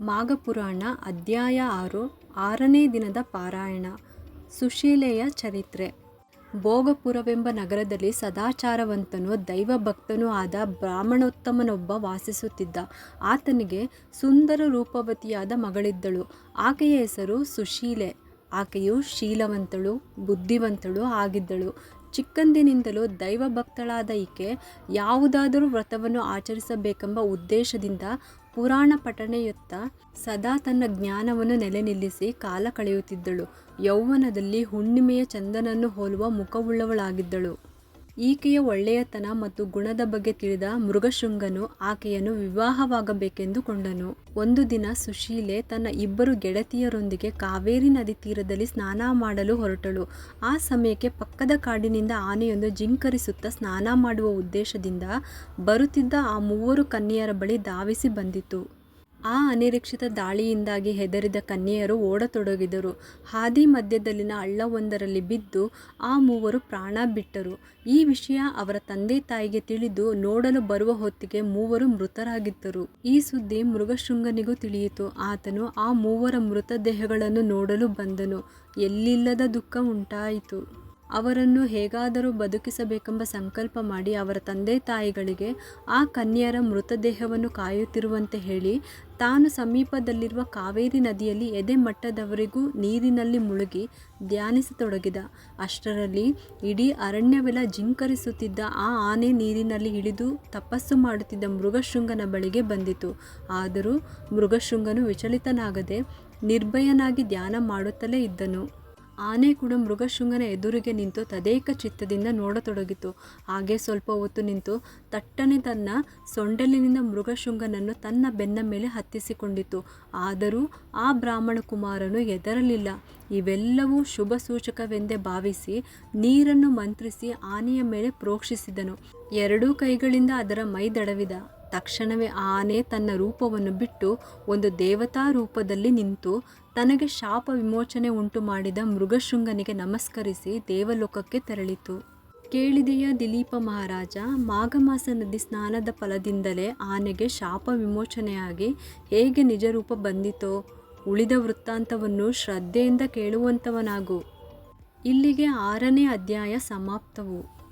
ಮಾಘಪುರಾಣ ಅಧ್ಯಾಯ ಆರು, ಆರನೇ ದಿನದ ಪಾರಾಯಣ. ಸುಶೀಲೆಯ ಚರಿತ್ರೆ. ಭೋಗಪುರವೆಂಬ ನಗರದಲ್ಲಿ ಸದಾಚಾರವಂತನೂ ದೈವಭಕ್ತನೂ ಆದ ಬ್ರಾಹ್ಮಣೋತ್ತಮನೊಬ್ಬ ವಾಸಿಸುತ್ತಿದ್ದ. ಆತನಿಗೆ ಸುಂದರ ರೂಪವತಿಯಾದ ಮಗಳಿದ್ದಳು. ಆಕೆಯ ಹೆಸರು ಸುಶೀಲೆ. ಆಕೆಯು ಶೀಲವಂತಳು, ಬುದ್ಧಿವಂತಳು ಆಗಿದ್ದಳು. ಚಿಕ್ಕಂದಿನಿಂದಲೂ ದೈವಭಕ್ತಳಾದ ಈಕೆ ಯಾವುದಾದರೂ ವ್ರತವನ್ನು ಆಚರಿಸಬೇಕೆಂಬ ಉದ್ದೇಶದಿಂದ ಪುರಾಣ ಪಠಣೆಯುತ್ತ ಸದಾ ತನ್ನ ಜ್ಞಾನವನ್ನು ನೆಲೆ ನಿಲ್ಲಿಸಿ ಕಾಲ ಕಳೆಯುತ್ತಿದ್ದಳು. ಯೌವನದಲ್ಲಿ ಹುಣ್ಣಿಮೆಯ ಚಂದನನ್ನು ಹೋಲುವ ಮುಖವುಳ್ಳವಳಾಗಿದ್ದಳು. ಈಕೆಯ ಒಳ್ಳೆಯತನ ಮತ್ತು ಗುಣದ ಬಗ್ಗೆ ತಿಳಿದ ಮೃಗಶೃಂಗನು ಆಕೆಯನ್ನು ವಿವಾಹವಾಗಬೇಕೆಂದು ಕೊಂಡನು ಒಂದು ದಿನ ಸುಶೀಲೆ ತನ್ನ ಇಬ್ಬರು ಗೆಳತಿಯರೊಂದಿಗೆ ಕಾವೇರಿ ನದಿ ತೀರದಲ್ಲಿ ಸ್ನಾನ ಮಾಡಲು ಹೊರಟಳು. ಆ ಸಮಯಕ್ಕೆ ಪಕ್ಕದ ಕಾಡಿನಿಂದ ಆನೆಯೊಂದು ಜಿಂಕರಿಸುತ್ತಾ ಸ್ನಾನ ಮಾಡುವ ಉದ್ದೇಶದಿಂದ ಬರುತ್ತಿದ್ದ ಆ ಮೂವರು ಕನ್ಯೆಯರ ಬಳಿ ಧಾವಿಸಿ ಬಂದಿತು. ಆ ಅನಿರೀಕ್ಷಿತ ದಾಳಿಯಿಂದಾಗಿ ಹೆದರಿದ ಕನ್ಯೆಯರು ಓಡತೊಡಗಿದರು. ಹಾದಿ ಮಧ್ಯದಲ್ಲಿನ ಹಳ್ಳವೊಂದರಲ್ಲಿ ಬಿದ್ದು ಆ ಮೂವರು ಪ್ರಾಣ ಬಿಟ್ಟರು. ಈ ವಿಷಯ ಅವರ ತಂದೆ ತಾಯಿಗೆ ತಿಳಿದು ನೋಡಲು ಬರುವ ಹೊತ್ತಿಗೆ ಮೂವರು ಮೃತರಾಗಿದ್ದರು. ಈ ಸುದ್ದಿ ಮೃಗಶೃಂಗನಿಗೂ ತಿಳಿಯಿತು. ಆತನು ಆ ಮೂವರ ಮೃತದೇಹಗಳನ್ನು ನೋಡಲು ಬಂದನು. ಎಲ್ಲಿಲ್ಲದ ದುಃಖ ಉಂಟಾಯಿತು. ಅವರನ್ನು ಹೇಗಾದರೂ ಬದುಕಿಸಬೇಕೆಂಬ ಸಂಕಲ್ಪ ಮಾಡಿ ಅವರ ತಂದೆ ತಾಯಿಗಳಿಗೆ ಆ ಕನ್ಯರ ಮೃತದೇಹವನ್ನು ಕಾಯುತ್ತಿರುವಂತೆ ಹೇಳಿ ತಾನು ಸಮೀಪದಲ್ಲಿರುವ ಕಾವೇರಿ ನದಿಯಲ್ಲಿ ಎದೆ ಮಟ್ಟದವರೆಗೂ ನೀರಿನಲ್ಲಿ ಮುಳುಗಿ ಧ್ಯಾನಿಸತೊಡಗಿದ. ಅಷ್ಟರಲ್ಲಿ ಇಡೀ ಅರಣ್ಯವೆಲ್ಲ ಜಿಂಕರಿಸುತ್ತಿದ್ದ ಆ ಆನೆ ನೀರಿನಲ್ಲಿ ಇಳಿದು ತಪಸ್ಸು ಮಾಡುತ್ತಿದ್ದ ಮೃಗಶೃಂಗನ ಬಳಿಗೆ ಬಂದಿತು. ಆದರೂ ಮೃಗಶೃಂಗನು ವಿಚಲಿತನಾಗದೆ ನಿರ್ಭಯನಾಗಿ ಧ್ಯಾನ ಮಾಡುತ್ತಲೇ ಇದ್ದನು. ಆನೆ ಕೂಡ ಮೃಗಶೃಂಗನ ಎದುರಿಗೆ ನಿಂತು ತದೇಕ ಚಿತ್ತದಿಂದ ನೋಡತೊಡಗಿತು. ಹಾಗೆ ಸ್ವಲ್ಪ ಹೊತ್ತು ನಿಂತು ತಟ್ಟನೆ ತನ್ನ ಸೊಂಡಲಿನಿಂದ ಮೃಗಶೃಂಗನನ್ನು ತನ್ನ ಬೆನ್ನ ಮೇಲೆ ಹತ್ತಿಸಿಕೊಂಡಿತು. ಆದರೂ ಆ ಬ್ರಾಹ್ಮಣ ಕುಮಾರನು ಎದರಲಿಲ್ಲ ಇವೆಲ್ಲವೂ ಶುಭ ಸೂಚಕವೆಂದೇ ಭಾವಿಸಿ ನೀರನ್ನು ಮಂತ್ರಿಸಿ ಆನೆಯ ಮೇಲೆ ಪ್ರೋಕ್ಷಿಸಿದನು. ಎರಡೂ ಕೈಗಳಿಂದ ಅದರ ಮೈ ದಡವಿದ ತಕ್ಷಣವೇ ಆನೆ ತನ್ನ ರೂಪವನ್ನು ಬಿಟ್ಟು ಒಂದು ದೇವತಾ ರೂಪದಲ್ಲಿ ನಿಂತು ತನಗೆ ಶಾಪ ವಿಮೋಚನೆ ಉಂಟು ಮಾಡಿದ ಮೃಗಶೃಂಗನಿಗೆ ನಮಸ್ಕರಿಸಿ ದೇವಲೋಕಕ್ಕೆ ತೆರಳಿತು. ಕೇಳಿದೆಯ ದಿಲೀಪ ಮಹಾರಾಜ, ಮಾಘಮಾಸ ನದಿ ಸ್ನಾನದ ಫಲದಿಂದಲೇ ಆನೆಗೆ ಶಾಪ ವಿಮೋಚನೆಯಾಗಿ ಹೇಗೆ ನಿಜ ರೂಪ ಬಂದಿತೋ, ಉಳಿದ ವೃತ್ತಾಂತವನ್ನು ಶ್ರದ್ಧೆಯಿಂದ ಕೇಳುವಂಥವನಾಗು ಇಲ್ಲಿಗೆ ಆರನೇ ಅಧ್ಯಾಯ ಸಮಾಪ್ತವು.